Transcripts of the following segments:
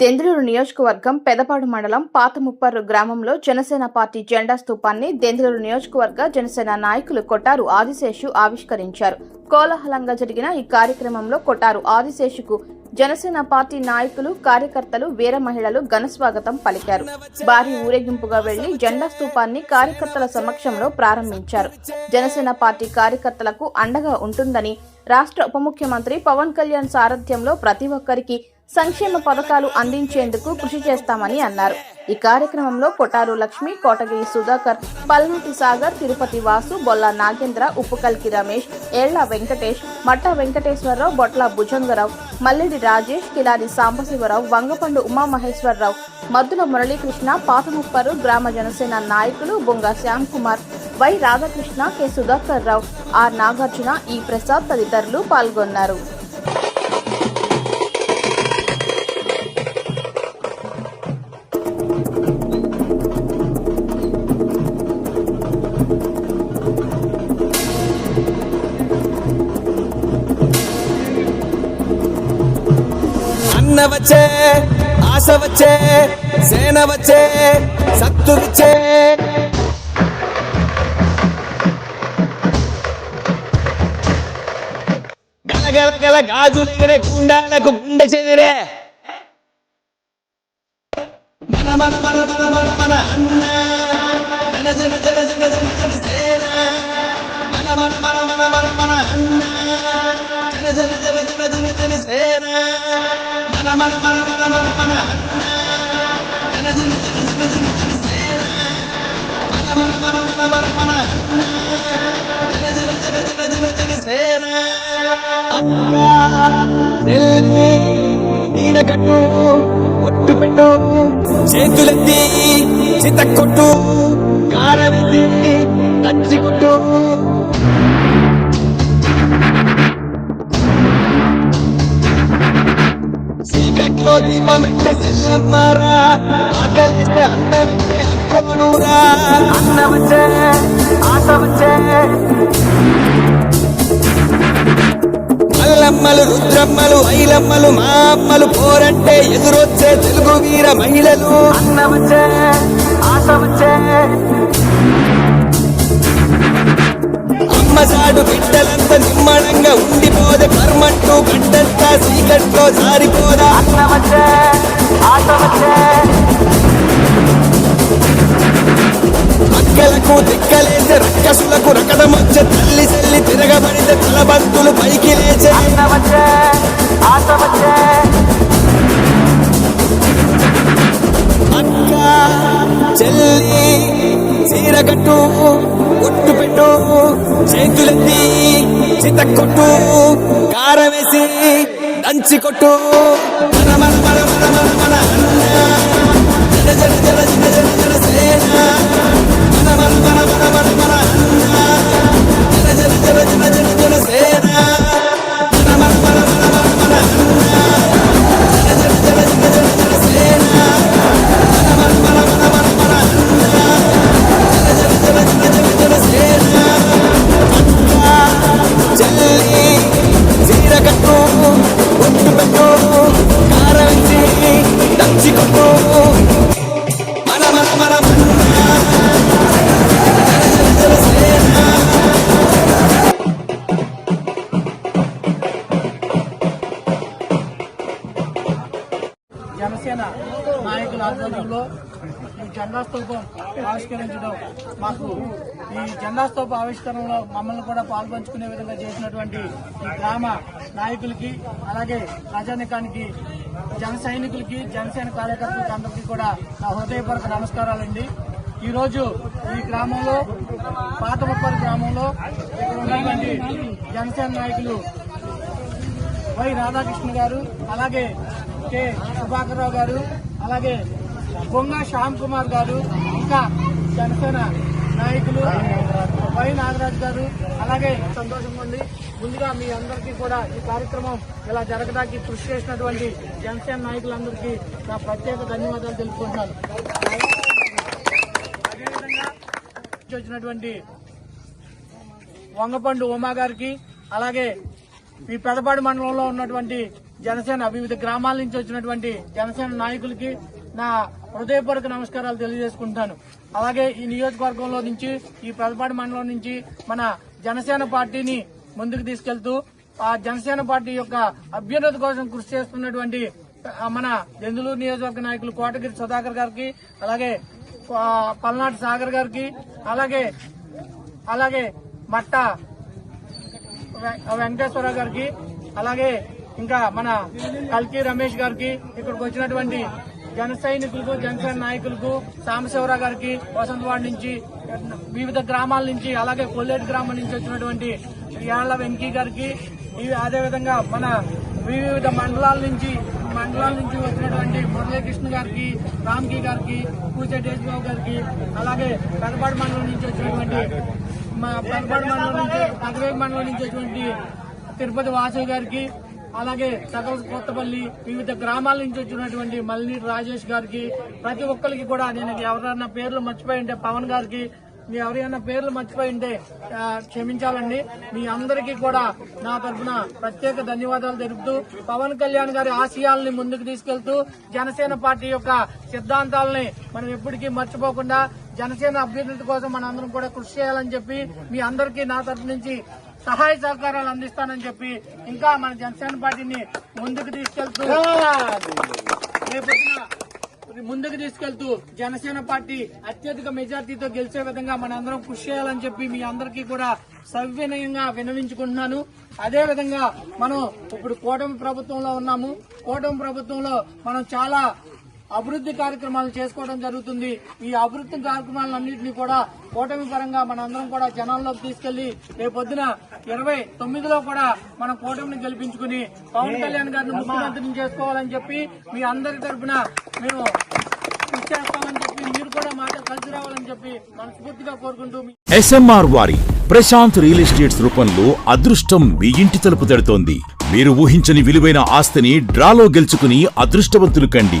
దెందులూరు నియోజకవర్గం పెదపాడు మండలం పాతముప్పర్రు గ్రామంలో జనసేన పార్టీ జెండా స్థూపాన్ని దెందులూరు నియోజకవర్గ జనసేన నాయకులు కొట్టారు ఆదిశేషు ఆవిష్కరించారు. కోలాహలంగా జరిగిన ఈ కార్యక్రమంలో కొట్టారు ఆదిశేషుకు జనసేన పార్టీ నాయకులు కార్యకర్తలు వీర మహిళలు ఘనస్వాగతం పలికారు. భారీ ఊరేగింపుగా వెళ్ళి జెండా స్థూపాన్ని కార్యకర్తల సమక్షంలో ప్రారంభించారు. జనసేన పార్టీ కార్యకర్తలకు అండగా ఉంటుందని రాష్ట్ర ఉప ముఖ్యమంత్రి పవన్ కళ్యాణ్ సారథ్యంలో ప్రతి ఒక్కరికి సంక్షేమ పథకాలు అందించేందుకు కృషి చేస్తామని అన్నారు. ఈ కార్యక్రమంలో కొటారు లక్ష్మి కోటగిరి సుధాకర్ పల్నాటి సాగర్ తిరుపతి వాసు బొల్ల నాగేంద్ర ఉప్పుకల్కి రమేష్ ఏళ్ళ వెంకటేష్ మట్ట వెంకటేశ్వరరావు బొట్ల భుజంగరావు మల్లెడి రాజేష్ కిలారి సాంబశివరావు వంగపండు ఉమామహేశ్వరరావు మద్దుల మురళీకృష్ణ పాతముప్పరు గ్రామ జనసేన నాయకులు Bonga Shyam Kumar Y Radhakrishna K Sudhakar Rao R Nagarjuna E Prasad తదితరులు పాల్గొన్నారు. అన్న వచ్చే ఆశ వచ్చే సేన వచ్చే సత్తు వచ్చే గలగల గల గాజులెగరే గుండాలకు గుండె చెదిరే మన మన మన మన మన మన కట్టు ఒట్టు పెట్టు చేతులెత్తి చిత కొట్టు కారమెత్తి కచ్చి కొట్టు. వచ్చే ఆశ వచ్చే మల్లమ్మలు రుద్రమ్మలు ఐలమ్మలు మా అమ్మలు పోరంటే ఎదురొచ్చే తెలుగు వీర మహిళలు. అన్న వచ్చే ఆశ వచ్చే అమ్మ సాడు బిడ్డలంతా నిమ్మడంగా ఉండిపోదే కర్మంటూ గడ్డంతా చీకట్లో జారిపోదా? అన్న వచ్చే ఆశ వచ్చే అక్కలకు దిక్కలేసే రక్కసులకు రకడమొచ్చే తల్లి చెల్లి తిరగబడితే తలబంతులు పైకి లేచే అక్క చెల్లి చీరగట్టు ఒట్టు పెట్టు చేతులెత్తి చిత కొట్టు కారం వేసి దంచి కొట్టు. జనసేన నాయకుల ఆధ్వర్యంలో ఈ జెండాస్తూపం ఆవిష్కరించడం మాకు ఈ జెండాస్తూప ఆవిష్కరణలో మమ్మల్ని కూడా పాల్పంచుకునే విధంగా చేసినటువంటి ఈ గ్రామ నాయకులకి అలాగే ప్రజానికానికి జన సైనికులకి జనసేన కార్యకర్తలకి అందరికీ కూడా నా హృదయపూర్వక నమస్కారాలండి. ఈరోజు ఈ గ్రామంలో పాతముప్పరి గ్రామంలో ఇక్కడ ఉన్నటువంటి జనసేన నాయకులు వై రాధాకృష్ణ గారు అలాగే కె. సుభాకర్ రావు గారు అలాగే బొంగ శ్యామ్ కుమార్ గారు ఇంకా జనసేన నాయకులు వై నాగరాజు గారు అలాగే సంతోషంగా ఉంది. ముందుగా మీ అందరికీ కూడా ఈ కార్యక్రమం ఇలా జరగడానికి కృషి చేసినటువంటి జనసేన నాయకులందరికీ నా ప్రత్యేక ధన్యవాదాలు తెలుపుకుంటున్నాను. అదేవిధంగా వచ్చినటువంటి వంగపండు ఉమా గారికి అలాగే ఈ పెదపాడు మండలంలో ఉన్నటువంటి జనసేన వివిధ గ్రామాల నుంచి వచ్చినటువంటి జనసేన నాయకులకి నా హృదయపూర్వక నమస్కారాలు తెలియజేసుకుంటాను. అలాగే ఈ నియోజకవర్గంలో నుంచి ఈ పెదపాటి మండలం నుంచి మన జనసేన పార్టీని ముందుకు తీసుకెళ్తూ ఆ జనసేన పార్టీ యొక్క అభ్యున్నతి కోసం కృషి చేస్తున్నటువంటి మన దెందులూరు నియోజకవర్గ నాయకులు కోటగిరి సుధాకర్ గారికి అలాగే పల్నాటి సాగర్ గారికి అలాగే అలాగే మట్ట వెంకటేశ్వర గారికి అలాగే ఇంకా మన కల్కి రమేష్ గారికి ఇక్కడికి వచ్చినటువంటి జన సైనికులకు జనసేన నాయకులకు సాంబశివరావు గారికి వసంతవాడి నుంచి వివిధ గ్రామాల నుంచి అలాగే కొల్లేటి గ్రామం నుంచి వచ్చినటువంటి యాళ్ళ వెంకీ గారికి ఇవి అదేవిధంగా మన వివిధ మండలాల నుంచి మండలాల నుంచి వచ్చినటువంటి మురళీకృష్ణ గారికి రామ్కి గారికి పూచెట్టి యేసుబాబు గారికి అలాగే పెదపాడు మండలం నుంచి వచ్చినటువంటి మా పెదపాడు మండలం నుంచి పదవేగి మండలం నుంచి వచ్చినటువంటి తిరుపతి వాసు గారికి అలాగే సకల కొత్తపల్లి వివిధ గ్రామాల నుంచి వచ్చినటువంటి మల్లినీటి రాజేష్ గారికి ప్రతి ఒక్కరికి కూడా నేను ఎవరైనా పేర్లు మర్చిపోయి ఉంటే పవన్ గారికి మీ ఎవరైనా పేర్లు మర్చిపోయి ఉంటే క్షమించాలండి. మీ అందరికీ కూడా నా తరఫున ప్రత్యేక ధన్యవాదాలు తెలుపుతూ పవన్ కళ్యాణ్ గారి ఆశయాల్ని ముందుకు తీసుకెళ్తూ జనసేన పార్టీ యొక్క సిద్ధాంతాలని మనం ఎప్పటికీ మర్చిపోకుండా జనసేన అభ్యున్నతి కోసం మనందరం కూడా కృషి చేయాలని చెప్పి మీ అందరికీ నా తరఫు నుంచి సహాయ సహకారాలు అందిస్తానని చెప్పి ఇంకా మన జనసేన పార్టీని ముందుకు తీసుకెళ్తూ రేపొద్దున ముందుకు తీసుకెళ్తూ జనసేన పార్టీ అత్యధిక మెజార్టీతో గెలిచే విధంగా మనందరం కృషి చేయాలని చెప్పి మీ అందరికీ కూడా సవినయంగా వినవించుకుంటున్నాను. అదే విధంగా మనం ఇప్పుడు కూటమి ప్రభుత్వంలో ఉన్నాము. కూటమి ప్రభుత్వంలో మనం చాలా అభివృద్ధి కార్యక్రమాలు చేసుకోవడం జరుగుతుంది. ఈ అభివృద్ధి కార్యక్రమాలన్నింటినీ కూడా కూటమి పరంగా మనందరం కూడా జనాల్లోకి తీసుకెళ్ళి రేపొద్దున ఇరవై తొమ్మిదిలో కూడా మనం కూటమిని గెలిపించుకుని పవన్ కళ్యాణ్ గారిని ముఖ్యమంత్రిని చేసుకోవాలని చెప్పి మీ అందరి తరఫున మేము కృషి చేస్తామని చెప్పి మీరు కూడా మాతో కలిసి రావాలని చెప్పి మనస్ఫూర్తిగా కోరుకుంటూ ఎస్ఎంఆర్ వారి ప్రశాంత్ రియల్ ఎస్టేట్స్ రూపంలో అదృష్టం మీ ఇంటి తలుపు తడుతోంది. మీరు ఊహించని విలువైన ఆస్తిని డ్రాలో గెలుచుకుని అదృష్టవంతులు కండి.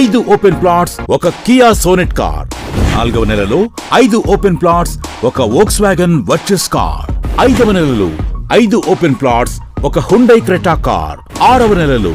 ఐదు ఓపెన్ ప్లాట్స్ ఒక కియా సోనెట్ కార్. నాలుగవ నెలలో ఐదు ఓపెన్ ప్లాట్స్ ఒక వోక్స్ వ్యాగన్ వర్చస్ కార్. ఐదవ నెలలో ఐదు ఓపెన్ ప్లాట్స్ ఒక హుండై క్రెటా కార్. ఆరవ నెలలో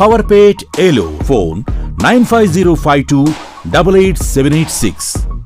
Powerpage Elo phone 9505288786.